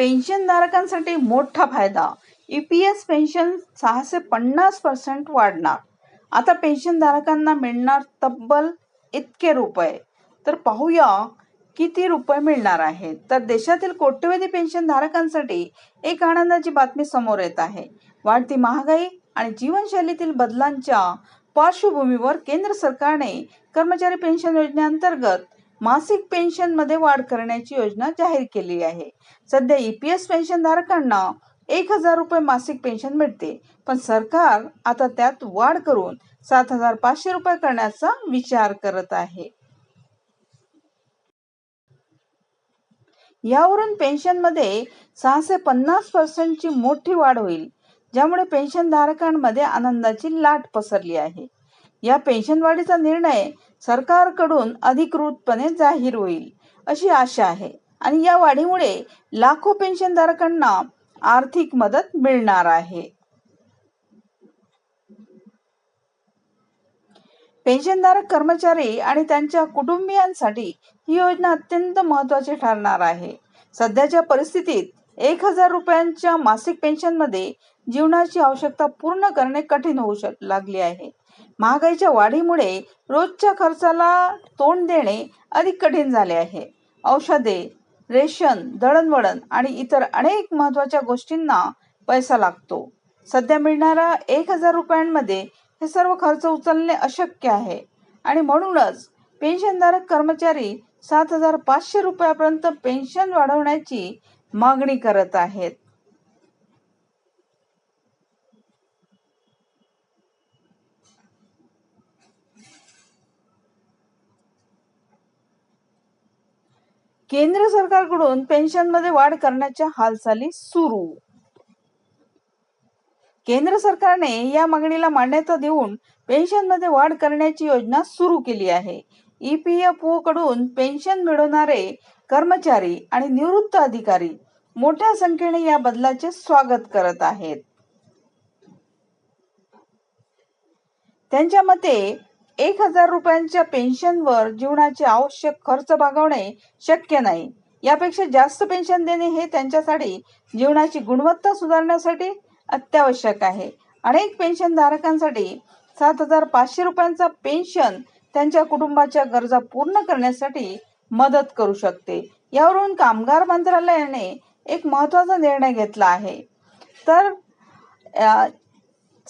पेन्शनधारकांसाठी मोठा फायदा. ई पी एस पेन्शन सहाशे पन्नास पर्सेंट वाढणार. आता पेन्शनधारकांना मिळणार तब्बल इतके रुपये. तर पाहूया किती रुपये मिळणार आहेत. तर देशातील कोट्यवधी पेन्शन धारकांसाठी एक आनंदाची बातमी समोर येत आहे. वाढती महागाई आणि जीवनशैलीतील बदलांच्या पार्श्वभूमीवर केंद्र सरकारने कर्मचारी पेन्शन योजनेअंतर्गत मासिक पेन्शनमध्ये वाढ करण्याची योजना जाहीर केली आहे. सध्या ईपीएस पेन्शन धारकांना एक हजार रुपये मासिक पेन्शन मिळते. पण सरकार आता त्यात वाढ करून सात हजार पाचशे रुपये करण्याचा विचार करत आहे. यावरून पेन्शनमध्ये सहाशे पन्नास पर्सेंटची मोठी वाढ होईल ज्यामुळे पेन्शन धारकांमध्ये आनंदाची लाट पसरली आहे. या पेन्शन वाढीचा निर्णय सरकारकडून अधिकृतपणे जाहीर होईल अशी आशा आहे. आणि या वाढीमुळे लाखो पेन्शन धारकांना आर्थिक मदत मिळणार आहे. पेन्शनधारक कर्मचारी आणि त्यांच्या कुटुंबियांसाठी ही योजना अत्यंत महत्वाची ठरणार आहे. सध्याच्या परिस्थितीत एक हजार रुपयांच्या मासिक पेन्शनमध्ये जीवनाची आवश्यकता पूर्ण करणे कठीण होऊ शक लागले आहे. महागाईच्या वाढीमुळे रोजच्या खर्चाला तोंड देणे अधिक कठीण झाले आहे. औषधे रेशन दळणवळण आणि इतर अनेक महत्त्वाच्या गोष्टींना पैसा लागतो. सध्या मिळणारा एक हजार रुपयांमध्ये हे सर्व खर्च उचलणे अशक्य आहे. आणि म्हणूनच पेन्शनधारक कर्मचारी सात हजार पाचशे रुपयापर्यंत पेन्शन वाढवण्याची मागणी करत आहेत. केंद्र सरकारकडून पेन्शनमध्ये वाढ करण्याच्या हालचाली सुरू. केंद्र सरकारने या मागणीला मान्यता देऊन पेन्शनमध्ये वाढ करण्याची योजना सुरू केली आहे. ईपीएफओ कडून पेन्शन मिळवणारे कर्मचारी आणि निवृत्त अधिकारी मोठ्या संख्येने या बदलाचे स्वागत करत आहेत. त्यांच्या मते एक हजार रुपयांच्या पेन्शनवर जीवनाचे आवश्यक खर्च भागवणे शक्य नाही. यापेक्षा जास्त पेन्शन देणे हे त्यांच्यासाठी जीवनाची गुणवत्ता सुधारण्यासाठी अत्यावश्यक आहे. अनेक पेन्शन धारकांसाठी सात हजार पाचशे रुपयांचा पेन्शन त्यांच्या कुटुंबाच्या गरजा पूर्ण करण्यासाठी मदत करू शकते. यावरून कामगार मंत्रालयाने एक महत्त्वाचा निर्णय घेतला आहे. तर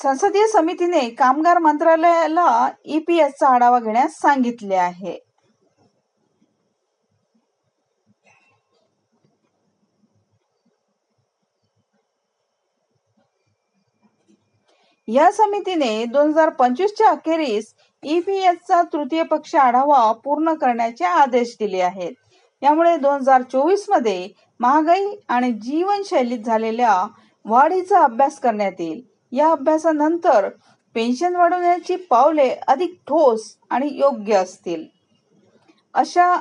संसदीय समितीने कामगार मंत्रालयाला ईपीएसचा आढावा घेण्यास सांगितले आहे. या समितीने दोन हजार पंचवीसच्या अखेरीस ईपीएसचा तृतीय पक्ष आढावा पूर्ण करण्याचे आदेश दिले आहेत. यामुळे दोन हजार चोवीसमध्ये महागाई आणि जीवनशैलीत झालेल्या वाढीचा अभ्यास करण्यात येईल. या अभ्यासानंतर पेन्शन वाढवण्याची पावले अधिक ठोस आणि योग्य असतील. अशा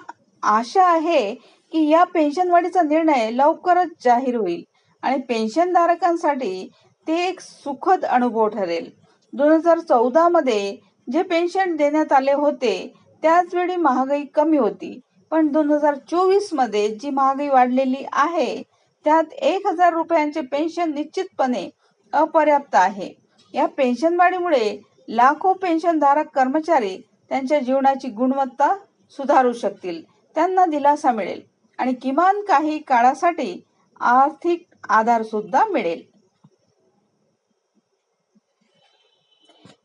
आशा आहे की या पेन्शन वाढीचा निर्णय लवकरच जाहीर होईल आणि पेन्शन धारकांसाठी ते एक सुखद अनुभव ठरेल. दोन हजार चौदा मध्ये जे पेन्शन देण्यात आले होते त्याच वेळी महागाई कमी होती. पण दोन हजार चोवीसमध्ये जी महागाई वाढलेली आहे त्यात एक हजार रुपयांचे पेन्शन निश्चितपणे अपर्याप्त आहे. या पेन्शन वाढीमुळे लाखो पेन्शनधारक कर्मचारी त्यांच्या जीवनाची गुणवत्ता सुधारू शकतील त्यांना दिलासा मिळेल आणि किमान काही काळासाठी आर्थिक आधार सुद्धा मिळेल.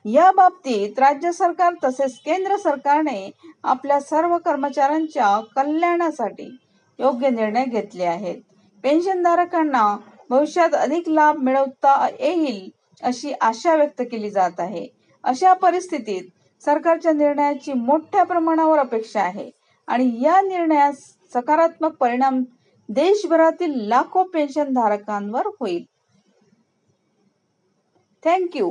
या बाबतीत राज्य सरकार तसेच केंद्र सरकारने आपल्या सर्व कर्मचाऱ्यांच्या कल्याणासाठी योग्य निर्णय घेतले आहेत. पेन्शनधारकांना भविष्यात अधिक लाभ मिळवता येईल अशी आशा व्यक्त केली जात आहे. अशा परिस्थितीत सरकारच्या निर्णयाची मोठ्या प्रमाणावर अपेक्षा आहे आणि या निर्णयास सकारात्मक परिणाम देशभरातील लाखो पेन्शन धारकांवर होईल थँक्यू